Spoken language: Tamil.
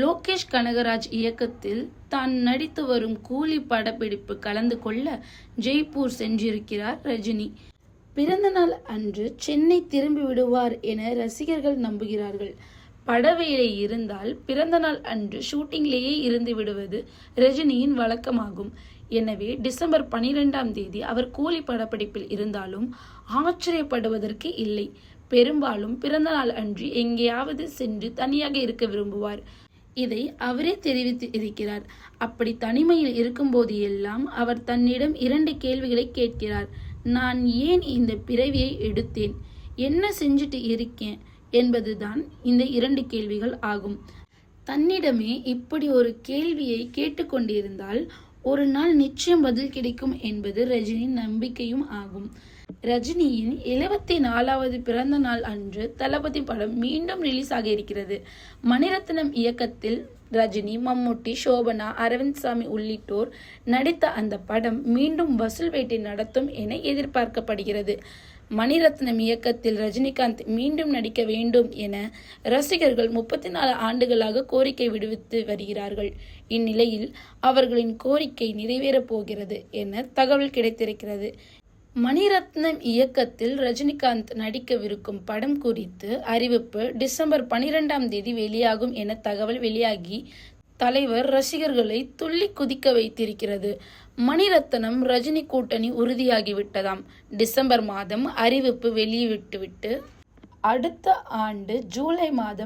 லோகேஷ் கனகராஜ் இயக்கத்தில் தான் நடித்து வரும் கூலி படப்பிடிப்பு கலந்து கொள்ள ஜெய்ப்பூர் சென்றிருக்கிறார் ரஜினி. பிறந்தநாள் அன்று சென்னை திரும்பி விடுவார் என ரசிகர்கள் நம்புகிறார்கள். படவேளை இருந்தால் பிறந்தநாள் அன்று ஷூட்டிங்லேயே இருந்து விடுவது ரஜினியின் வழக்கமாகும். எனவே டிசம்பர் பனிரெண்டாம் தேதி அவர் கூலி படப்பிடிப்பில் இருந்தாலும் ஆச்சரியப்படுவதற்கு இல்லை. பெரும்பாலும் பிறந்தநாள் அன்று எங்கேயாவது சென்று தனியாக இருக்க விரும்புவார். இதை அவரே தெரிவித்து இருக்கிறார் அப்படி தனிமையில் இருக்கும்போது எல்லாம் அவர் தன்னிடம் இரண்டு கேள்விகளை கேட்கிறார். நான் ஏன் இந்த பிறவியை எடுத்தேன்? என்ன செஞ்சுட்டு இருக்கேன்? என்பதுதான் இந்த இரண்டு கேள்விகள் ஆகும். தன்னிடமே இப்படி ஒரு கேள்வியை கேட்டுக்கொண்டிருந்தால் ஒரு நாள் நிச்சயம் பதில் கிடைக்கும் என்பது ரஜினியின் நம்பிக்கையும் ஆகும். ரஜினியின் எழுபத்தி நாலாவது பிறந்த நாள் அன்று தளபதி படம் மீண்டும் ரிலீஸ் ஆக இருக்கிறது. மணிரத்னம் இயக்கத்தில் ரஜினி மம்முட்டி சோபனா அரவிந்த் சாமி உள்ளிட்டோர் நடித்த அந்த படம் மீண்டும் வசூல் வேட்டை நடத்தும் என எதிர்பார்க்கப்படுகிறது. மணிரத்னம் இயக்கத்தில் ரஜினிகாந்த் மீண்டும் நடிக்க வேண்டும் என ரசிகர்கள் முப்பத்தி நாலு ஆண்டுகளாக கோரிக்கை விடுவித்து வருகிறார்கள். இந்நிலையில் அவர்களின் கோரிக்கை நிறைவேறப் போகிறது என தகவல் கிடைத்திருக்கிறது. மணிரத்னம் இயக்கத்தில் ரஜினிகாந்த் நடிக்கவிருக்கும் படம் குறித்து அறிவிப்பு டிசம்பர் பனிரெண்டாம் தேதி வெளியாகும் என தகவல் வெளியாகி தலைவர் ரசிகர்களை துள்ளி குதிக்க வைத்திருக்கிறது. மணிரத்னம் ரஜினி கூட்டணி உறுதியாகிவிட்டதாம். டிசம்பர் மாதம் அறிவிப்பு வெளியிட்டுவிட்டு அடுத்த ஆண்டு ஜூலை மாதம்